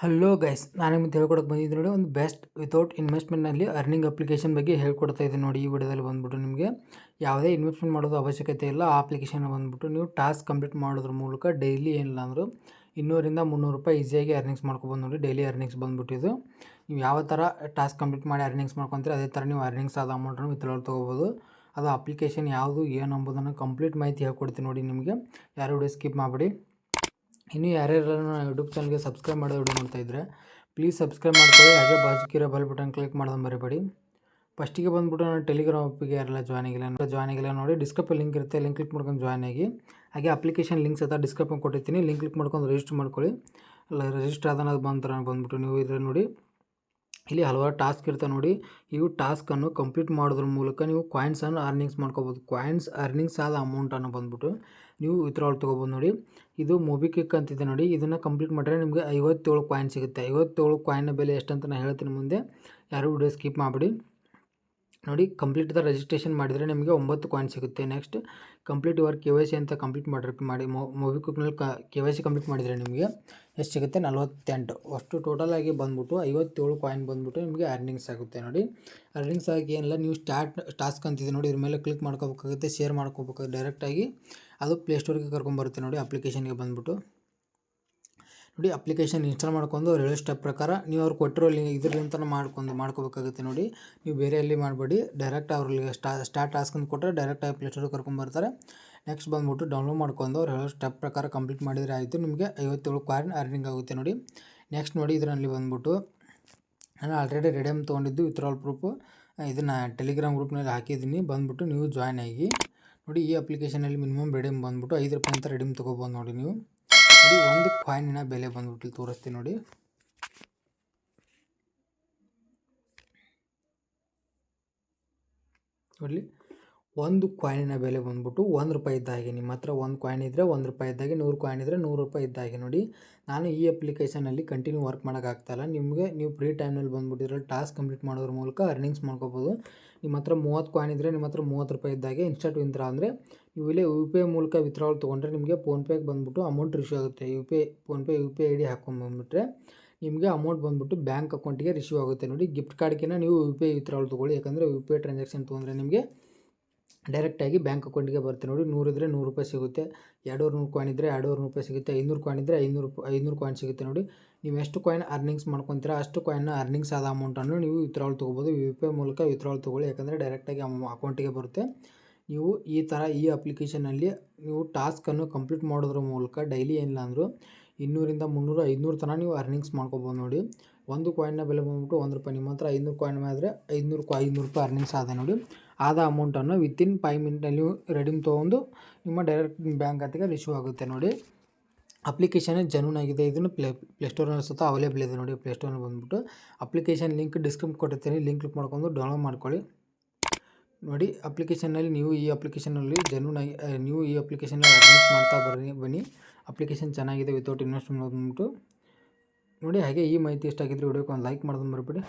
Hello guys ನಾನು ನಿಮಗೆ ಹೇಳ್ಕೊಡಕ್ಕೆ ಬಂದಿದ್ದು ನೋಡಿ ಒಂದು ಬೆಸ್ಟ್ ವಿತೌಟ್ ಇನ್ವೆಸ್ಟ್ಮೆಂಟ್ನಲ್ಲಿ ಅರ್ನಿಂಗ್ ಅಪ್ಲಿಕೇಶನ್ ಬಗ್ಗೆ ಹೇಳ್ಕೊಡ್ತಾ ಇದ್ದೀನಿ ನೋಡಿ ಈ ವಿಡಿಯೋದಲ್ಲಿ ಬಂದ್ಬಿಟ್ಟು ನಿಮಗೆ. ಯಾವುದೇ ಇನ್ವೆಸ್ಟ್ಮೆಂಟ್ ಮಾಡೋದು ಅವಶ್ಯಕತೆ ಇಲ್ಲ, ಆ ಅಪ್ಲಿಕೇಶನ್ ಬಂದ್ಬಿಟ್ಟು ನೀವು ಟಾಸ್ಕ್ ಕಂಪ್ಲೀಟ್ ಮಾಡೋದ್ರ ಮೂಲಕ ಡೈಲಿ ಏನಿಲ್ಲ ಅಂದರೂ ಇನ್ನೂರಿಂದ ಮುನ್ನೂರು ರೂಪಾಯಿ ಈಸಿಯಾಗಿ ಅರ್ನಿಂಗ್ಸ್ ಮಾಡ್ಕೊಬೋದು ನೋಡಿ ಡೈಲಿ ಅರ್ನಿಂಗ್ಸ್ ಬಂದ್ಬಿಟ್ಟಿದ್ದು ನೀವು ಯಾವ ಥರ ಟಾಸ್ಕ್ ಕಂಪ್ಲೀಟ್ ಮಾಡಿ ಅರ್ನಿಂಗ್ಸ್ ಮಾಡ್ಕೊತೀರಿ ಅದೇ ಥರ ನೀವು ಅರ್ನಿಂಗ್ಸ್ ಆದ ಅಮೌಂಟನ್ನು ವಿತ್ಡ್ರಾಲ್ ತೊಗೋಬೋದು. ಅದು ಅಪ್ಲಿಕೇಶನ್ ಯಾವುದು ಏನು ಅಂಬುದನ್ನು ಕಂಪ್ಲೀಟ್ ಮಾಹಿತಿ ಹೇಳ್ಕೊಡ್ತೀನಿ ನೋಡಿ ನಿಮಗೆ. ಯಾರು ಸ್ಕಿಪ್ ಮಾಡಿಬಿಡಿ. ಇನ್ನು ಯಾರ್ಯಾರು ನನ್ನ ಯೂಟ್ಯೂಬ್ ಚಾನಲ್ಗೆ ಸಬ್ಸ್ಕ್ರೈಬ್ ಮಾಡೋದು ವಿಡಿಯೋ ಮಾಡ್ತಾ ಇದ್ದರೆ ಪ್ಲೀಸ್ ಸಬ್ಸ್ಕ್ರೈಬ್ ಮಾಡ್ಕೊಳ್ಳಿ. ಹಾಗೆ ಬಾಜುಕಿರೋ ಬಲ್ ಬಟನ್ ಕ್ಲಿಕ್ ಮಾಡೋದು ಮರಿಬೇಡಿ. ಫಸ್ಟಿಗೆ ಬಂದುಬಿಟ್ಟು ನಾನು ಟೆಲಿಗ್ರಾಮ್ ಆಪಿಗೆ ಯಾರೆಲ್ಲ ಜಾಯ್ನ್ ಆಗಿಲ್ಲ ಜಾಯ್ನ್ ಆಗಿಲ್ಲ ನೋಡಿ ಡಿಸ್ಕ್ರಿಪ್ ಲಿಂಕ್ ಇರುತ್ತೆ ಲಿಂಕ್ ಕ್ಲಿಕ್ ಮಾಡ್ಕೊಂಡು ಜಾಯ್ನ್ ಆಗಿ. ಹಾಗೆ ಅಪ್ಲಿಕೇಶನ್ ಲಿಂಕ್ಸ್ ಅಥವಾ ಡಿಸ್ಕಪ್ ಕೊಟ್ಟಿರ್ತೀನಿ. ಲಿಂಕ್ ಕ್ಲಿಕ್ ಮಾಡ್ಕೊಂಡು ರಿಜಿಸ್ಟರ್ ಮಾಡ್ಕೊಳ್ಳಿ. ರಿಜಿಸ್ಟರ್ ಆದ ಬಂತರ ಬಂದುಬಿಟ್ಟು ನೀವು ಇದ್ರೆ ನೋಡಿ. ಇಲ್ಲಿ ಹಲವಾರು ಟಾಸ್ಕ್ ಇರ್ತವೆ ನೋಡಿ. ಇವು ಟಾಸ್ಕನ್ನು ಕಂಪ್ಲೀಟ್ ಮಾಡೋದ್ರ ಮೂಲಕ ನೀವು ಕಾಯಿನ್ಸನ್ನು ಅರ್ನಿಂಗ್ಸ್ ಮಾಡ್ಕೋಬೋದು. ಕಾಯಿನ್ಸ್ ಅರ್ನಿಂಗ್ಸ್ ಆದ ಅಮೌಂಟನ್ನು ಬಂದ್ಬಿಟ್ಟು ನೀವು ವಿತ್ಡ್ರಾಲ್ ತೊಗೋಬೋದು ನೋಡಿ. ಇದು ಮೊಬಿಕ್ವಿಕ್ ಅಂತಿದೆ ನೋಡಿ. ಇದನ್ನು ಕಂಪ್ಲೀಟ್ ಮಾಡಿದ್ರೆ ನಿಮಗೆ ಐವತ್ತೇಳು ಕಾಯಿನ್ ಸಿಗುತ್ತೆ. ಐವತ್ತೇಳು ಕಾಯಿನ್ ಬೆಲೆ ಎಷ್ಟಂತ ನಾನು ಹೇಳ್ತೀನಿ ಮುಂದೆ. ಯಾರು ವಿಡಿಯೋ ಸ್ಕಿಪ್ ಮಾಡಿಬಿಡಿ. ನೋಡಿ ಕಂಪ್ಲೀಟ್ ದ ರಿಜಿಸ್ಟ್ರೇಷನ್ ಮಾಡಿದರೆ ನಿಮಗೆ ಒಂಬತ್ತು ಕಾಯಿನ್ ಸಿಗುತ್ತೆ. Next complete work K Y C ಅಂತ ಕಂಪ್ಲೀಟ್ ಮಾಡಿ ಮಾಡಿ ಮೊಬಿಕ್ವಿಕ್ನಲ್ಲಿ ಕೆ ವೈ ಸಿ ಕಂಪ್ಲೀಟ್ ಮಾಡಿದರೆ ನಿಮಗೆ ಎಷ್ಟು ಸಿಗುತ್ತೆ? ನಲವತ್ತೆಂಟು. ಅಷ್ಟು ಟೋಟಲಾಗಿ ಬಂದ್ಬಿಟ್ಟು ಐವತ್ತೇಳು ಕಾಯಿನ್ ಬಂದ್ಬಿಟ್ಟು ನಿಮಗೆ ಅರ್ನಿಂಗ್ಸ್ ಆಗುತ್ತೆ ನೋಡಿ. ಅರ್ನಿಂಗ್ಸ್ ಆಗಿ ಏನಿಲ್ಲ, ನೀವು ಸ್ಟಾರ್ಟ್ ಟಾಸ್ಕ್ ಅಂತಿದೆ ನೋಡಿ, ಇದ್ರ ಮೇಲೆ ಕ್ಲಿಕ್ ಮಾಡ್ಕೋಬೇಕಾಗುತ್ತೆ ಶೇರ್ ಮಾಡ್ಕೋಬೇಕಾಗುತ್ತೆ ಡೈರೆಕ್ಟಾಗಿ ಅದು ಪ್ಲೇಸ್ಟೋರಿಗೆ ಕರ್ಕೊಂಬರುತ್ತೆ ನೋಡಿ ಅಪ್ಲಿಕೇಶನ್ಗೆ ಬಂದ್ಬಿಟ್ಟು. ನೋಡಿ ಅಪ್ಲಿಕೇಶನ್ ಇನ್ಸ್ಟಾಲ್ ಮಾಡ್ಕೊಂಡು ಅವ್ರು ಹೇಳೋ ಸ್ಟೆಪ್ ಪ್ರಕಾರ ನೀವು ಅವ್ರು ಕೊಟ್ಟಿರೋ ಲಿಂಕ್ ಇದರಿಂದ ಮಾಡ್ಕೊಂಡು, ಮಾಡ್ಕೋಬೇಕಾಗುತ್ತೆ ನೋಡಿ. ನೀವು ಬೇರೆ ಎಲ್ಲಿ ಮಾಡಬೇಡಿ ಡೈರೆಕ್ಟ್ ಅವ್ರಿಗೆ ಸ್ಟಾ ಸ್ಟಾರ್ಟ್ ಟಾಸ್ಕ್ ಅಂತ ಕೊಟ್ಟರೆ ಡೈರೆಕ್ಟಾಗಿ ಪ್ಲೇಸ್ಟೋರ್ ಕರ್ಕೊಂಬರ್ತಾರೆ ನೆಕ್ಸ್ಟ್ ಬಂದುಬಿಟ್ಟು ಡೌನ್ಲೋಡ್ ಮಾಡ್ಕೊಂಡು ಅವ್ರು ಹೇಳೋ ಸ್ಟೆಪ್ ಪ್ರಕಾರ ಕಂಪ್ಲೀಟ್ ಮಾಡಿದರೆ ಆಯಿತು, ನಿಮಗೆ ಐವತ್ತೇಳು ಕಾಯಿನ್ ಅರ್ನಿಂಗ್ ಆಗುತ್ತೆ ನೋಡಿ. ನೆಕ್ಸ್ಟ್ ನೋಡಿ ಇದರಲ್ಲಿ ಬಂದುಬಿಟ್ಟು ನಾನು ಆಲ್ರೆಡಿ ರೆಡಿಯಮ್ ತೊಗೊಂಡಿದ್ದು ವಿತ್ಡ್ರಾಲ್ ಪ್ರೂಫು ಇದನ್ನು ಟೆಲಿಗ್ರಾಮ್ ಗ್ರೂಪ್ನಲ್ಲಿ ಹಾಕಿದ್ದೀನಿ, ಬಂದುಬಿಟ್ಟು ನೀವು ಜಾಯ್ನ್ ಆಗಿ ನೋಡಿ ಈ ಅಪ್ಲಿಕೇಶನಲ್ಲಿ ಮಿನಿಮಮ್ ರೆಡಿಯಮ್ ಬಂದುಬಿಟ್ಟು ಐದು ರೂಪಾಯಿ ಅಂತ ರೆಡಿಮ್ ತೊಗೊಬೋದು ನೋಡಿ ನೀವು. ನೋಡಿ ಒಂದು ಕಾಯಿನಿನ ಬೆಲೆ ಬಂದ್ಬಿಟ್ಟು ತೋರಿಸ್ತೀನಿ ನೋಡಿ. ನೋಡಿ ಒಂದು ಕಾಯಿನಿನ ಬೆಲೆ ಬಂದ್ಬಿಟ್ಟು ಒಂದು ರೂಪಾಯಿ ಇದ್ದಾಗೆ. ನಿಮ್ಮ ಹತ್ರ ಒಂದು ಕಾಯಿನ್ ಇದ್ದರೆ ಒಂದು ರೂಪಾಯಿ ಇದ್ದಾಗೆ, ನೂರು ಕಾಯಿನ್ ಇದ್ದರೆ ನೂರು ರೂಪಾಯಿ ಇದ್ದಾಗೆ. ನೋಡಿ, ನಾನು ಈ ಅಪ್ಲಿಕೇಶನಲ್ಲಿ ಕಂಟಿನ್ಯೂ ವರ್ಕ್ ಮಾಡೋಕ್ಕಾಗ್ತಾಯಿಲ್ಲ ನಿಮಗೆ ನೀವು ಫ್ರೀ ಟೈಮ್ನಲ್ಲಿ ಬಂದುಬಿಟ್ಟಿದ್ರೆ ಟಾಸ್ಕ್ ಕಂಪ್ಲೀಟ್ ಮಾಡೋದ್ರ ಮೂಲಕ ಅರ್ನಿಂಗ್ಸ್ ಮಾಡ್ಕೋಬೋದು. ನಿಮ್ಮ ಹತ್ರ ಮೂವತ್ತು ಕಾಯಿನ್ ಇದ್ದರೆ ನಿಮ್ಮ ಹತ್ರ ಮೂವತ್ತು ರೂಪಾಯಿ ಇದ್ದಾಗೆ. ಇನ್ಸ್ಟಾಟ್ ವಿಂತ್ರ ಅಂದರೆ ನೀವು ಇಲ್ಲೇ ಯು ಪಿ ಐ ಮೂಲಕ ವಿತ್ಡ್ರಾವಲ್ ತೊಗೊಂಡ್ರೆ ನಿಮಗೆ ಫೋನ್ಪೇಗೆ ಬಂದ್ಬಿಟ್ಟು ಅಮೌಂಟ್ ರಿಶ್ಯೂ ಆಗುತ್ತೆ. U P I PhonePe U P I D ಹಾಕೊಂಡ್ಬಂದ್ಬಿಟ್ರೆ ನಿಮಗೆ ಅಮೌಂಟ್ ಬಂದ್ಬಿಟ್ಟು ಬ್ಯಾಂಕ್ ಅಕೌಂಟಿಗೆ ರಿಶ್ಯೂ ಆಗುತ್ತೆ. ನೋಡಿ ಗಿಫ್ಟ್ ಕಾರ್ಡ್ಗಿಂತ ನೀವು ಯು ಪಿ ಐ ವಿತ್ಡ್ರಾವಲ್ ತೊಗೊಳ್ಳಿ. ಯಾಕಂದರೆ ಯು ಪಿ ಐ ಟ್ರಾನ್ಸಾಕ್ಷನ್ ತೊಗೊಂಡ್ರೆ ನಿಮಗೆ ಡೈರೆಕ್ಟಾಗಿ ಬ್ಯಾಂಕ್ ಅಕೌಂಟಿಗೆ ಬರುತ್ತೆ ನೋಡಿ. ನೂರು ಇದ್ದರೆ ನೂರು ರೂಪಾಯಿ ಸಿಗುತ್ತೆ. ಎರಡೂರು ನೂರು ಕಾಯಿನ್ ಇದ್ದರೆ ಎರಡೂರು ರೂಪಾಯಿ ಸಿಗುತ್ತೆ. ಐನೂರು ಕಾಯಿನ್ ಇದ್ದರೆ ಐನೂರು ರೂಪಾಯಿ ಐನೂರು ಕಾಯಿನ್ ಸಿಗುತ್ತೆ ನೋಡಿ. ನೀವು ಎಷ್ಟು ಕಾಯಿನ್ ಅರ್ನಿಂಗ್ಸ್ ಮಾಡ್ಕೊತೀರ ಅಷ್ಟು ಕಾಯಿನ್ನ ಅರ್ನಿಂಗ್ಸ್ ಆದ ಅಮೌಂಟನ್ನು ನೀವು ವಿತ್ರಾವಲ್ ತೊಗೋಬೋದು. ಯು ಪಿ ಐ ಮೂಲಕ ವಿತ್ಡ್ರಾವಲ್ ತೊಗೊಳ್ಳಿ. ಯಾಕಂದರೆ ಡೈರೆಕ್ಟಾಗಿ ಅಕೌಂಟಿಗೆ ಬರುತ್ತೆ. ನೀವು ಈ ಥರ ಈ ಅಪ್ಲಿಕೇಶನಲ್ಲಿ ನೀವು ಟಾಸ್ಕನ್ನು ಕಂಪ್ಲೀಟ್ ಮಾಡೋದ್ರ ಮೂಲಕ ಡೈಲಿ ಏನಿಲ್ಲ ಅಂದರೂ ಇನ್ನೂರಿಂದ ಮುನ್ನೂರು, ಐನೂರು ತನಕ ನೀವು ಅರ್ನಿಂಗ್ಸ್ ಮಾಡ್ಕೊಬೋದು ನೋಡಿ. ಒಂದು ಕಾಯಿನ್ನ ಬೆಲೆ ಬಂದ್ಬಿಟ್ಟು ಒಂದು ರೂಪಾಯಿ. ನಿಮ್ಮ ಹತ್ರ ಐನೂರು ಕಾಯಿನ್ ಆದರೆ ಐದುನೂರು ಐನೂರು ರೂಪಾಯಿ ಅರ್ನಿಂಗ್ಸ್ ಆದ ನೋಡಿ. ಆದ ಅಮೌಂಟನ್ನು ವಿತಿನ್ ಫೈವ್ ಮಿನಿಟ್ನಲ್ಲಿ ರೆಡಿಮ್ ತೊಗೊಂಡು ನಿಮ್ಮ ಡೈರೆಕ್ಟ್ ಬ್ಯಾಂಕ್ ಖಾತೆಗೆ ರಿಸೀವ್ ಆಗುತ್ತೆ ನೋಡಿ. ಅಪ್ಲಿಕೇಶನ್ ಜನೂನ್ ಆಗಿದೆ, ಇದನ್ನು ಪ್ಲೇ ಪ್ಲೇಸ್ಟೋರ್ನಲ್ಲಿ ಸುತ್ತ ಅವೈಲೇಬಲ್ ಇದೆ ನೋಡಿ ಪ್ಲೇಸ್ಟೋರ್ನಲ್ಲಿ ಬಂದುಬಿಟ್ಟು. ಅಪ್ಲಿಕೇಶನ್ ಲಿಂಕ್ ಡಿಸ್ಕ್ರಿಪ್ ಕೊಟ್ಟಿರ್ತೀನಿ ಲಿಂಕ್ ಕ್ಲಿಕ್ ಮಾಡ್ಕೊಂಡು ಡೌನ್ಲೋಡ್ ಮಾಡ್ಕೊಳ್ಳಿ. ನೋಡಿ ಅಪ್ಲಿಕೇಶನ್ನಲ್ಲಿ ನೀವು ಈ ಅಪ್ಲಿಕೇಶನಲ್ಲಿ ಜನೂನ್ ಆಗಿ ನೀವು ಈ ಅಪ್ಲಿಕೇಶನಲ್ಲಿ ಅಡ್ಮಿಟ್ ಮಾಡ್ತಾ ಬನ್ನಿ ಬನ್ನಿ. ಅಪ್ಲಿಕೇಶನ್ ಚೆನ್ನಾಗಿದೆ ವಿತೌಟ್ ಇನ್ವೆಸ್ಟ್ಮೆಂಟ್ ಬಂದ್ಬಿಟ್ಟು. ನೋಡಿ, ಹಾಗೆ ಈ ಮಾಹಿತಿ ಇಷ್ಟ ಆಗಿದ್ರೆ ವಿಡಿಯೋಕ್ಕೆ ಒಂದು ಲೈಕ್ ಮಾಡೋದು ಬರಬೇಡಿ